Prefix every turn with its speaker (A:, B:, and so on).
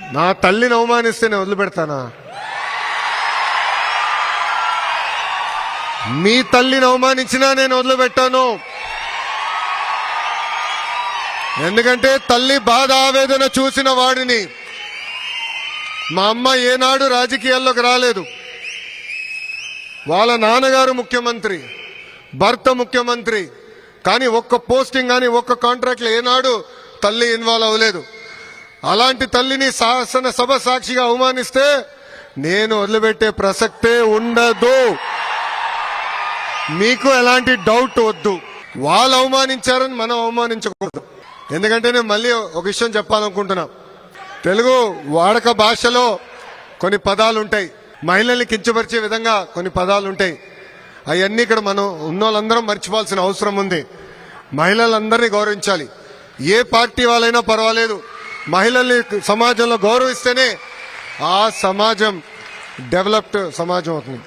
A: నా తల్లిని అవమానిస్తే నేను వదిలిపెడతానా? మీ తల్లిని అవమానించినా నేను వదిలిపెట్టాను. ఎందుకంటే తల్లి బాధ ఆవేదన చూసిన వాడిని. మా అమ్మ ఏనాడు రాజకీయాల్లోకి రాలేదు. వాళ్ళ నాన్నగారు ముఖ్యమంత్రి భర్త ముఖ్యమంత్రి కానీ ఒక్క పోస్టింగ్ కానీ ఒక్క కాంట్రాక్ట్లో ఏనాడు తల్లి ఇన్వాల్వ్ అవ్వలేదు. అలాంటి తల్లిని శాసన సభ సాక్షిగా అవమానిస్తే నేను వదిలిపెట్టే ప్రసక్తే ఉండదు. మీకు ఎలాంటి డౌట్ వద్దు. వాళ్ళు అవమానించారని మనం అవమానించకూడదు. ఎందుకంటే నేను మళ్ళీ ఒక విషయం చెప్పాలనుకుంటున్నా. తెలుగు వాడక భాషలో కొన్ని పదాలు ఉంటాయి మహిళల్ని కించపరిచే విధంగా కొన్ని పదాలు ఉంటాయి అవన్నీ ఇక్కడ మనం ఉన్న వాళ్ళందరం మర్చిపోవాల్సిన అవసరం ఉంది. మహిళలందరినీ గౌరవించాలి. ఏ పార్టీ వాళ్ళైనా పర్వాలేదు. మహిళల్ని సమాజంలో గౌరవిస్తేనే ఆ సమాజం డెవలప్డ్ సమాజం అవుతుంది.